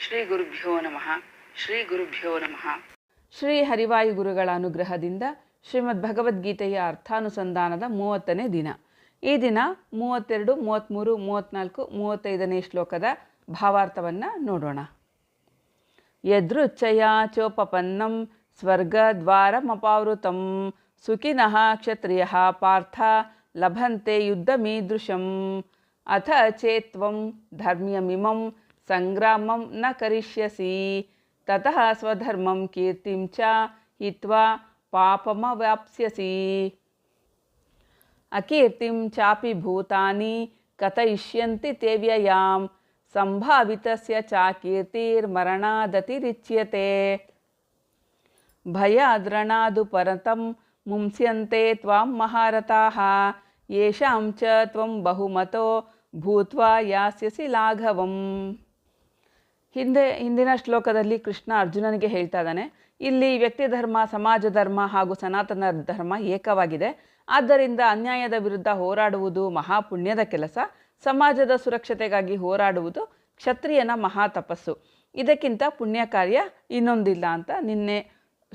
ಶ್ರೀ ಗುರುಭ್ಯೋ ನಮಃ. ಶ್ರೀ ಗುರುಭ್ಯೋ ನಮಃ. ಶ್ರೀ ಹರಿವಾಯು ಗುರುಗಳ ಅನುಗ್ರಹದಿಂದ ಶ್ರೀಮದ್ ಭಗವದ್ಗೀತೆಯ ಅರ್ಥಾನುಸಂಧಾನದ ಮೂವತ್ತನೇ ದಿನ. ಈ ದಿನ ಮೂವತ್ತೆರಡು ಮೂವತ್ತ್ಮೂರು ಮೂವತ್ತ್ನಾಲ್ಕು ಮೂವತ್ತೈದನೇ ಶ್ಲೋಕದ ಭಾವಾರ್ಥವನ್ನು ನೋಡೋಣ. ಯದೃಚ್ಛಯ ಚೋಪಪನ್ನಂ ಸ್ವರ್ಗದ್ವಾರಮಪಾವೃತಂ ಸುಖಿನಃ ಕ್ಷತ್ರಿಯ ಪಾರ್ಥ ಲಭಂತೆ ಯುದ್ಧಮೀದೃಶಂ. ಅಥ ಚೇತ್ವಂ ಧರ್ಮ್ಯಮಿಮಂ सङ्ग्रामं न करिष्यसि। ततः स्वधर्मं कीर्तिं च हित्वा पापमवाप्स्यसि अकीर्तिं चापि भूतानि कथयिष्यन्ति ते व्ययां। सम्भावितस्य चाकीर्तिर्मरणादतिरिच्यते भयाद्रणादुपरतं मुंस्यन्ते त्वां महारथाः। येषां च त्वं बहुमतो भूत्वा यास्यसि लाघवम्। ಹಿಂದೆ, ಹಿಂದಿನ ಶ್ಲೋಕದಲ್ಲಿ ಕೃಷ್ಣ ಅರ್ಜುನನಿಗೆ ಹೇಳ್ತಾ ಇದ್ದಾನೆ, ಇಲ್ಲಿ ವ್ಯಕ್ತಿ ಧರ್ಮ, ಸಮಾಜ ಧರ್ಮ ಹಾಗೂ ಸನಾತನ ಧರ್ಮ ಏಕವಾಗಿದೆ. ಆದ್ದರಿಂದ ಅನ್ಯಾಯದ ವಿರುದ್ಧ ಹೋರಾಡುವುದು ಮಹಾಪುಣ್ಯದ ಕೆಲಸ. ಸಮಾಜದ ಸುರಕ್ಷತೆಗಾಗಿ ಹೋರಾಡುವುದು ಕ್ಷತ್ರಿಯನ ಮಹಾ ತಪಸ್ಸು. ಇದಕ್ಕಿಂತ ಪುಣ್ಯ ಕಾರ್ಯ ಇನ್ನೊಂದಿಲ್ಲ ಅಂತ ನಿನ್ನೆ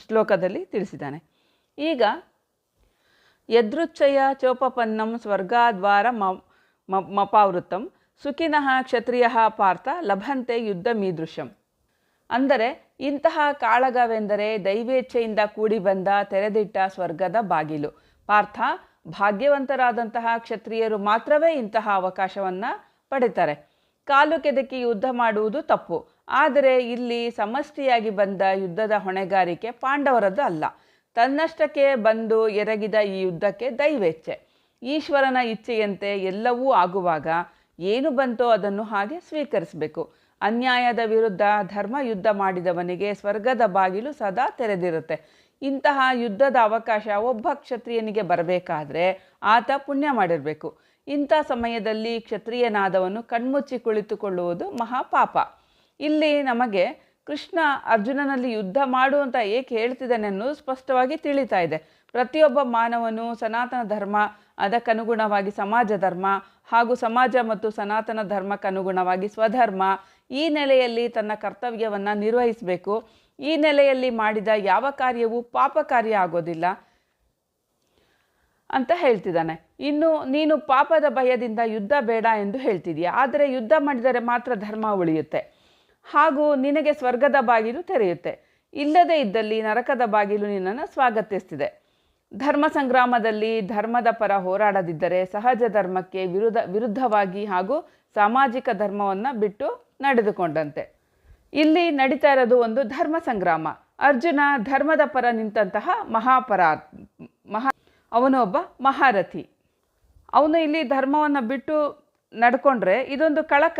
ಶ್ಲೋಕದಲ್ಲಿ ತಿಳಿಸಿದ್ದಾನೆ. ಈಗ, ಯದೃಚ್ಛಯ ಚೋಪಪನ್ನಂ ಸ್ವರ್ಗಾದ್ವಾರ ಮ, ಮ- ಮಪಾವೃತಂ ಸುಖಿನಃ ಕ್ಷತ್ರಿಯ ಪಾರ್ಥ ಲಭಂತೆ ಯುದ್ಧ ಮೀದೃಶಂ. ಅಂದರೆ ಇಂತಹ ಕಾಳಗವೆಂದರೆ ದೈವೇಚ್ಛೆಯಿಂದ ಕೂಡಿ ಬಂದ ತೆರೆದಿಟ್ಟ ಸ್ವರ್ಗದ ಬಾಗಿಲು. ಪಾರ್ಥ ಭಾಗ್ಯವಂತರಾದಂತಹ ಕ್ಷತ್ರಿಯರು ಮಾತ್ರವೇ ಇಂತಹ ಅವಕಾಶವನ್ನು ಪಡಿತಾರೆ. ಕಾಲು ಕೆದಕಿ ಯುದ್ಧ ಮಾಡುವುದು ತಪ್ಪು. ಆದರೆ ಇಲ್ಲಿ ಸಮಸ್ತಿಯಾಗಿ ಬಂದ ಯುದ್ಧದ ಹೊಣೆಗಾರಿಕೆ ಪಾಂಡವರದ್ದು ಅಲ್ಲ. ತನ್ನಷ್ಟಕ್ಕೆ ಬಂದು ಎರಗಿದ ಈ ಯುದ್ಧಕ್ಕೆ ದೈವೇಚ್ಛೆ. ಈಶ್ವರನ ಇಚ್ಛೆಯಂತೆ ಎಲ್ಲವೂ ಆಗುವಾಗ ಏನು ಬಂತೋ ಅದನ್ನು ಹಾಗೆ ಸ್ವೀಕರಿಸಬೇಕು. ಅನ್ಯಾಯದ ವಿರುದ್ಧ ಧರ್ಮ ಯುದ್ಧ ಮಾಡಿದವನಿಗೆ ಸ್ವರ್ಗದ ಬಾಗಿಲು ಸದಾ ತೆರೆದಿರುತ್ತೆ. ಇಂತಹ ಯುದ್ಧದ ಅವಕಾಶ ಒಬ್ಬ ಕ್ಷತ್ರಿಯನಿಗೆ ಬರಬೇಕಾದ್ರೆ ಆತ ಪುಣ್ಯ ಮಾಡಿರಬೇಕು. ಇಂಥ ಸಮಯದಲ್ಲಿ ಕ್ಷತ್ರಿಯನಾದವನು ಕಣ್ಮುಚ್ಚಿ ಕುಳಿತುಕೊಳ್ಳುವುದು ಮಹಾಪಾಪ. ಇಲ್ಲಿ ನಮಗೆ ಕೃಷ್ಣ ಅರ್ಜುನನಲ್ಲಿ ಯುದ್ಧ ಮಾಡು ಅಂತ ಏಕೆ ಹೇಳ್ತಿದ್ದಾನೆ ಅನ್ನೋದು ಸ್ಪಷ್ಟವಾಗಿ ತಿಳಿತಾ ಇದೆ. ಪ್ರತಿಯೊಬ್ಬ ಮಾನವನು ಸನಾತನ ಧರ್ಮ, ಅದಕ್ಕನುಗುಣವಾಗಿ ಸಮಾಜ ಧರ್ಮ ಹಾಗೂ ಸಮಾಜ ಮತ್ತು ಸನಾತನ ಧರ್ಮಕ್ಕನುಗುಣವಾಗಿ ಸ್ವಧರ್ಮ ಈ ನೆಲೆಯಲ್ಲಿ ತನ್ನ ಕರ್ತವ್ಯವನ್ನು ನಿರ್ವಹಿಸಬೇಕು. ಈ ನೆಲೆಯಲ್ಲಿ ಮಾಡಿದ ಯಾವ ಕಾರ್ಯವೂ ಪಾಪ ಕಾರ್ಯ ಆಗೋದಿಲ್ಲ ಅಂತ ಹೇಳ್ತಿದ್ದಾನೆ. ಇನ್ನು ನೀನು ಪಾಪದ ಭಯದಿಂದ ಯುದ್ಧ ಬೇಡ ಎಂದು ಹೇಳ್ತಿದೀಯ? ಆದರೆ ಯುದ್ಧ ಮಾಡಿದರೆ ಮಾತ್ರ ಧರ್ಮ ಉಳಿಯುತ್ತೆ. ಹಾಗೂ ನಿನಗೆ ಸ್ವರ್ಗದ ಬಾಗಿಲು ತೆರೆಯುತ್ತೆ. ಇಲ್ಲದೇ ಇದ್ದಲ್ಲಿ ನರಕದ ಬಾಗಿಲು ನಿನ್ನನ್ನು ಸ್ವಾಗತಿಸ್ತಿದೆ. ಧರ್ಮ ಸಂಗ್ರಾಮದಲ್ಲಿ ಧರ್ಮದ ಪರ ಹೋರಾಡದಿದ್ದರೆ ಸಹಜ ಧರ್ಮಕ್ಕೆ ವಿರುದ್ಧ, ವಿರುದ್ಧವಾಗಿ ಹಾಗೂ ಸಾಮಾಜಿಕ ಧರ್ಮವನ್ನು ಬಿಟ್ಟು ನಡೆದುಕೊಂಡಂತೆ. ಇಲ್ಲಿ ನಡೀತಾ ಇರೋದು ಒಂದು ಧರ್ಮ ಸಂಗ್ರಾಮ. ಅರ್ಜುನ ಧರ್ಮದ ಪರ ನಿಂತಹ ಮಹಾಪರ, ಮಹಾ ಅವನು ಒಬ್ಬ ಮಹಾರಥಿ. ಅವನು ಇಲ್ಲಿ ಧರ್ಮವನ್ನು ಬಿಟ್ಟು ನಡ್ಕೊಂಡ್ರೆ ಇದೊಂದು ಕಳಕ,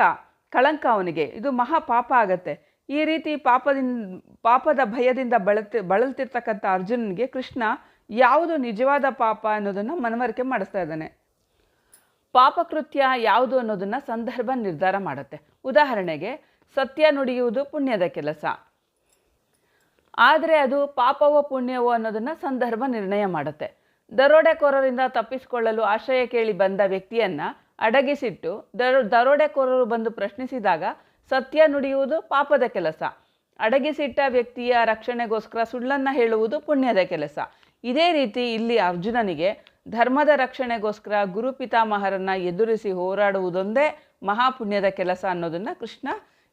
ಕಳಂಕ ಅವನಿಗೆ. ಇದು ಮಹಾ ಪಾಪ ಆಗತ್ತೆ. ಈ ರೀತಿ ಪಾಪದಿಂದ ಪಾಪದ ಭಯದಿಂದ ಬಳತಿ, ಬಳಲ್ತಿರ್ತಕ್ಕಂಥ ಅರ್ಜುನನಿಗೆ ಕೃಷ್ಣ ಯಾವುದು ನಿಜವಾದ ಪಾಪ ಅನ್ನೋದನ್ನು ಮನವರಿಕೆ ಮಾಡಿಸ್ತಾ ಇದ್ದಾನೆ. ಪಾಪಕೃತ್ಯ ಯಾವುದು ಅನ್ನೋದನ್ನು ಸಂದರ್ಭ ನಿರ್ಧಾರ ಮಾಡುತ್ತೆ. ಉದಾಹರಣೆಗೆ, ಸತ್ಯ ನುಡಿಯುವುದು ಪುಣ್ಯದ ಕೆಲಸ. ಆದರೆ ಅದು ಪಾಪವೋ ಪುಣ್ಯವೋ ಅನ್ನೋದನ್ನು ಸಂದರ್ಭ ನಿರ್ಣಯ ಮಾಡುತ್ತೆ. ದರೋಡೆಕೋರರಿಂದ ತಪ್ಪಿಸಿಕೊಳ್ಳಲು ಆಶ್ರಯ ಕೇಳಿ ಬಂದ ವ್ಯಕ್ತಿಯನ್ನು ಅಡಗಿಸಿಟ್ಟು, ದರೋ, ದರೋಡೆಕೋರರು ಬಂದು ಪ್ರಶ್ನಿಸಿದಾಗ, ಸತ್ಯ ನುಡಿಯುವುದು ಪಾಪದ ಕೆಲಸ. ಅಡಗಿಸಿಟ್ಟ ವ್ಯಕ್ತಿಯ ರಕ್ಷಣೆಗೋಸ್ಕರ ಸುಳ್ಳನ್ನು ಹೇಳುವುದು ಪುಣ್ಯದ ಕೆಲಸ. ಇದೇ ರೀತಿ ಇಲ್ಲಿ ಅರ್ಜುನನಿಗೆ ಧರ್ಮದ ರಕ್ಷಣೆಗೋಸ್ಕರ ಗುರು ಪಿತಾಮಹರನ್ನ ಎದುರಿಸಿ ಹೋರಾಡುವುದೊಂದೇ ಮಹಾಪುಣ್ಯದ ಕೆಲಸ ಅನ್ನೋದನ್ನು ಕೃಷ್ಣ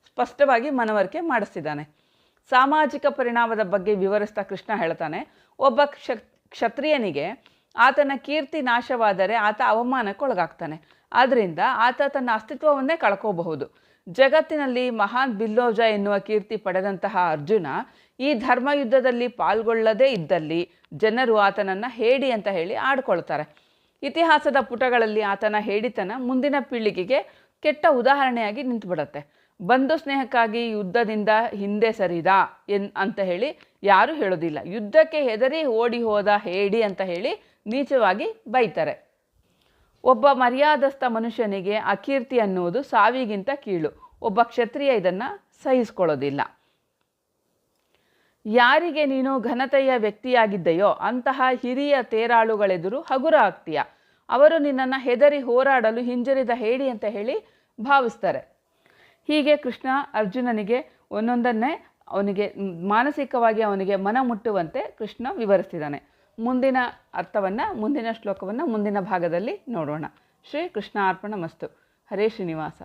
ಸ್ಪಷ್ಟವಾಗಿ ಮನವರಿಕೆ ಮಾಡಿಸ್ತಿದ್ದಾನೆ. ಸಾಮಾಜಿಕ ಪರಿಣಾಮದ ಬಗ್ಗೆ ವಿವರಿಸ್ತಾ ಕೃಷ್ಣ ಹೇಳ್ತಾನೆ, ಒಬ್ಬ ಕ್ಷ, ಕ್ಷತ್ರಿಯನಿಗೆ ಆತನ ಕೀರ್ತಿ ನಾಶವಾದರೆ ಆತ ಅವಮಾನಕ್ಕೊಳಗಾಗ್ತಾನೆ. ಆದ್ದರಿಂದ ಆತ ತನ್ನ ಅಸ್ತಿತ್ವವನ್ನೇ ಕಳ್ಕೋಬಹುದು. ಜಗತ್ತಿನಲ್ಲಿ ಮಹಾನ್ ಬಿಲ್ಲೋಜ ಎನ್ನುವ ಕೀರ್ತಿ ಪಡೆದಂತಹ ಅರ್ಜುನ ಈ ಧರ್ಮ ಯುದ್ಧದಲ್ಲಿ ಪಾಲ್ಗೊಳ್ಳದೇ ಇದ್ದಲ್ಲಿ ಜನರು ಆತನನ್ನು ಹೇಡಿ ಅಂತ ಹೇಳಿ ಆಡ್ಕೊಳ್ತಾರೆ. ಇತಿಹಾಸದ ಪುಟಗಳಲ್ಲಿ ಆತನ ಹೇಡಿತನ ಮುಂದಿನ ಪೀಳಿಗೆಗೆ ಕೆಟ್ಟ ಉದಾಹರಣೆಯಾಗಿ ನಿಂತುಬಿಡತ್ತೆ. ಬಂಧು ಸ್ನೇಹಕ್ಕಾಗಿ ಯುದ್ಧದಿಂದ ಹಿಂದೆ ಸರಿದ ಎನ್ ಅಂತ ಹೇಳಿ ಯಾರೂ ಹೇಳೋದಿಲ್ಲ. ಯುದ್ಧಕ್ಕೆ ಹೆದರಿ ಓಡಿ ಹೋದ ಹೇಡಿ ಅಂತ ಹೇಳಿ ನೀಚವಾಗಿ ಬೈತಾರೆ. ಒಬ್ಬ ಮರ್ಯಾದಸ್ಥ ಮನುಷ್ಯನಿಗೆ ಅಕೀರ್ತಿ ಅನ್ನುವುದು ಸಾವಿಗಿಂತ ಕೀಳು. ಒಬ್ಬ ಕ್ಷತ್ರಿಯ ಇದನ್ನು ಸಹಿಸ್ಕೊಳ್ಳೋದಿಲ್ಲ. ಯಾರಿಗೆ ನೀನು ಘನತೆಯ ವ್ಯಕ್ತಿಯಾಗಿದ್ದೆಯೋ ಅಂತಹ ಹಿರಿಯ ತೇರಾಳುಗಳೆದುರು ಹಗುರ ಆಗ್ತೀಯ. ಅವರು ನಿನ್ನನ್ನು ಹೆದರಿ ಹೋರಾಡಲು ಹಿಂಜರಿದ ಹೇಳಿ ಅಂತ ಹೇಳಿ ಭಾವಿಸ್ತಾರೆ. ಹೀಗೆ ಕೃಷ್ಣ ಅರ್ಜುನನಿಗೆ ಒಂದೊಂದನ್ನೇ ಅವನಿಗೆ ಮಾನಸಿಕವಾಗಿ ಅವನಿಗೆ ಮನ ಮುಟ್ಟುವಂತೆ ಕೃಷ್ಣ ವಿವರಿಸ್ತಿದ್ದಾನೆ. ಮುಂದಿನ ಅರ್ಥವನ್ನು, ಮುಂದಿನ ಶ್ಲೋಕವನ್ನು ಮುಂದಿನ ಭಾಗದಲ್ಲಿ ನೋಡೋಣ. ಶ್ರೀ ಕೃಷ್ಣ ಅರ್ಪಣ ಮಸ್ತು. ಹರೇ ಶ್ರೀನಿವಾಸ.